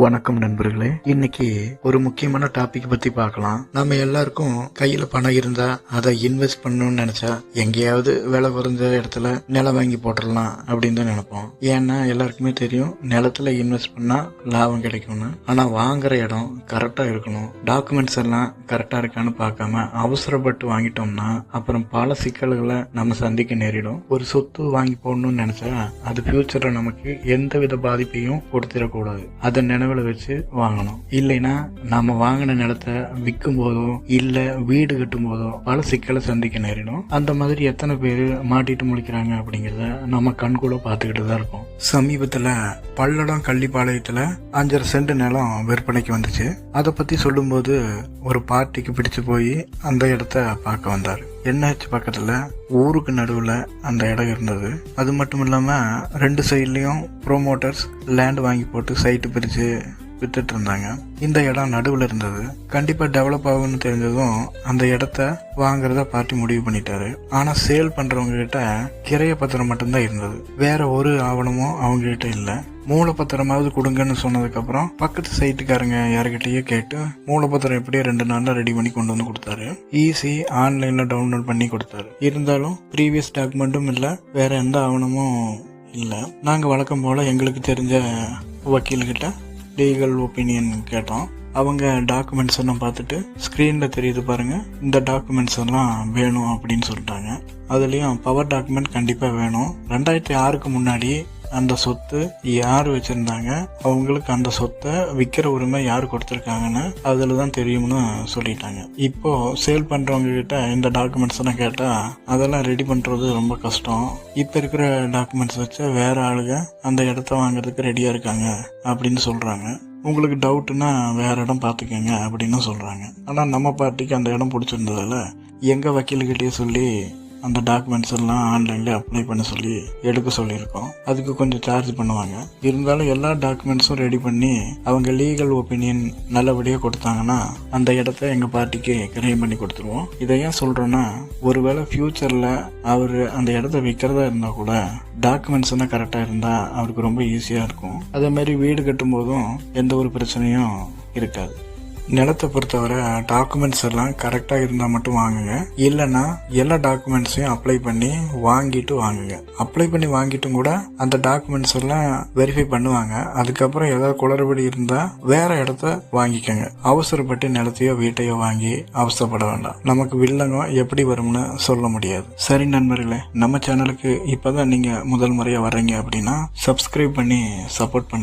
வணக்கம் நண்பர்களே. இன்னைக்கு ஒரு முக்கியமான டாபிக் பத்தி பார்க்கலாம். நம்ம எல்லாருக்கும் கையில பணம் இருந்தா அதை இன்வெஸ்ட் பண்ணணும்னு நினைச்சா எங்கேயாவது விலை குறைஞ்ச இடத்துல நிலம் வாங்கி போட்டுடலாம் அப்படின்னு தான் நினைப்போம். ஏன்னா எல்லாருக்குமே தெரியும் நிலத்துல இன்வெஸ்ட் பண்ணா லாபம் கிடைக்கும்னு. ஆனா வாங்குற இடம் கரெக்டா இருக்கணும். டாக்குமெண்ட்ஸ் எல்லாம் கரெக்டா இருக்கான்னு பார்க்காம அவசரப்பட்டு வாங்கிட்டோம்னா அப்புறம் பல சிக்கல்களை நம்ம சந்திக்க நேரிடும். ஒரு சொத்து வாங்கி போடணும்னு நினைச்சா அது ஃபியூச்சர்ல நமக்கு எந்த வித பாதிப்பையும் கொடுத்துடக்கூடாது. அதை நினைவுல வச்சு வாங்கணும். இல்லைன்னா நம்ம வாங்கின நிலத்தை விற்கும் போதோ இல்லை வீடு கட்டும் போதோ பல சிக்கலை சந்திக்க நேரிடும். அந்த மாதிரி எத்தனை பேர் மாட்டிட்டு முழிக்கிறாங்க அப்படிங்கிறத நம்ம கண்கூட பார்த்துக்கிட்டு தான் இருக்கோம். சமீபத்தில் பல்லடம் கள்ளிப்பாளையத்தில் அஞ்சரை சென்ட் நிலம் விற்பனைக்கு வந்துச்சு. அதை பற்றி சொல்லும்போது ஒரு பார்ட்டிக்கு பிடிச்சு போய் அந்த இடத்த பார்க்க வந்தார். என்னாச்சு பக்கத்துல ஊருக்கு நடுவுல அந்த இடம் இருந்தது. அது மட்டும் இல்லாம ரெண்டு சைட்லயும் ப்ரோமோட்டர்ஸ் லேண்ட் வாங்கி போட்டு சைட்டு பிரிச்சு வித்துட்டு இருந்தாங்க இந்த இடம் நடுவில் இருந்தது. கண்டிப்பா டெவலப் ஆகும்னு தெரிஞ்சதும் அந்த இடத்த வாங்குறத பார்ட்டி முடிவு பண்ணிட்டாரு. ஆனா சேல் பண்றவங்க கிட்ட கிரைய பத்திரம் மட்டும்தான் இருந்தது. வேற ஒரு ஆவணமும் அவங்க கிட்ட இல்ல. மூலப்பத்திரமாவது கொடுங்கன்னு சொன்னதுக்கப்புறம் பக்கத்து சைட்டுக்காரங்க யாருக்கிட்டயே கேட்டு மூலப்பத்திரம் எப்படியோ ரெண்டு நாளில் ரெடி பண்ணி கொண்டு வந்து கொடுத்தாரு. ஈஸி ஆன்லைனில் டவுன்லோட் பண்ணி கொடுத்தாரு. இருந்தாலும் ப்ரீவியஸ் டாக்குமெண்ட்டும் இல்லை. வேற எந்த ஆவணமும் இல்லை. நாங்கள் வழக்கம் போல் எங்களுக்கு தெரிஞ்ச வக்கீல்கிட்ட லீகல் ஒப்பீனியன் கேட்டோம். அவங்க டாக்குமெண்ட்ஸ் எல்லாம் பார்த்துட்டு ஸ்க்ரீனில் தெரியுது பாருங்கள் இந்த டாக்குமெண்ட்ஸ் எல்லாம் வேணும் அப்படின்னு சொல்லிட்டாங்க. அதுலேயும் பவர் டாக்குமெண்ட் கண்டிப்பாக வேணும். ரெண்டாயிரத்தி ஆறுக்கு முன்னாடி அந்த சொத்து யார் வச்சுருந்தாங்க? அவங்களுக்கு அந்த சொத்தை விற்கிற உரிமை யார் கொடுத்துருக்காங்கன்னு அதில் தான் தெரியும்னு சொல்லிட்டாங்க. இப்போ சேல் பண்ணுறவங்க கிட்ட இந்த டாக்குமெண்ட்ஸ்லாம் கேட்டால் அதெல்லாம் ரெடி பண்ணுறது ரொம்ப கஷ்டம். இப்போ இருக்கிற டாக்குமெண்ட்ஸ் வச்சு வேறு ஆளுங்க அந்த இடத்த வாங்குறதுக்கு ரெடியாக இருக்காங்க அப்படின்னு சொல்கிறாங்க உங்களுக்கு டவுட்னா வேறு இடம் பார்த்துக்கங்க அப்படின்னு சொல்கிறாங்க ஆனால் நம்ம பார்ட்டிக்கு அந்த இடம் பிடிச்சிருந்ததால எங்கள் வக்கீல்கிட்டயே சொல்லி அந்த டாக்குமெண்ட்ஸ் எல்லாம் ஆன்லைனில் அப்ளை பண்ண சொல்லி எடுக்க சொல்லியிருக்கோம். அதுக்கு கொஞ்சம் சார்ஜ் பண்ணுவாங்க. இருந்தாலும் எல்லா டாக்குமெண்ட்ஸும் ரெடி பண்ணி அவங்க லீகல் ஒப்பீனியன் நல்லபடியாக கொடுத்தாங்கன்னா அந்த இடத்த எங்கள் பார்ட்டிக்கு கிரைம் பண்ணி கொடுத்துருவோம். இதை ஏன் சொல்கிறேன்னா ஒருவேளை ஃப்யூச்சரில் அவர் அந்த இடத்த விற்கிறதா இருந்தால் கூட டாக்குமெண்ட்ஸ் எல்லாம் கரெக்டாக இருந்தால் அவருக்கு ரொம்ப ஈஸியாக இருக்கும். அதே மாதிரி வீடு கட்டும் போதும் எந்த ஒரு பிரச்சனையும் இருக்காது. நிலத்தை பொறுத்தவரை டாக்குமெண்ட்ஸ் எல்லாம் கரெக்டாக இருந்தால் மட்டும் வாங்குங்க. இல்லைன்னா எல்லா டாக்குமெண்ட்ஸையும் அப்ளை பண்ணி வாங்கிட்டு வாங்குங்க. அப்ளை பண்ணி வாங்கிட்டும் கூட அந்த டாக்குமெண்ட்ஸ் எல்லாம் வெரிஃபை பண்ணுவாங்க. அதுக்கப்புறம் ஏதாவது குளறுபடி இருந்தால் வேற இடத்த வாங்கிக்கோங்க. அவசரப்பட்டு நிலத்தையோ வீட்டையோ வாங்கி அவசரப்பட வேண்டாம். நமக்கு வில்லங்கம் எப்படி வரும்னு சொல்ல முடியாது. சரி நண்பர்களே நம்ம சேனலுக்கு இப்போதான் நீங்கள் முதல் முறையாக வர்றீங்க அப்படின்னா சப்ஸ்கிரைப் பண்ணி சப்போர்ட் பண்ணுங்க.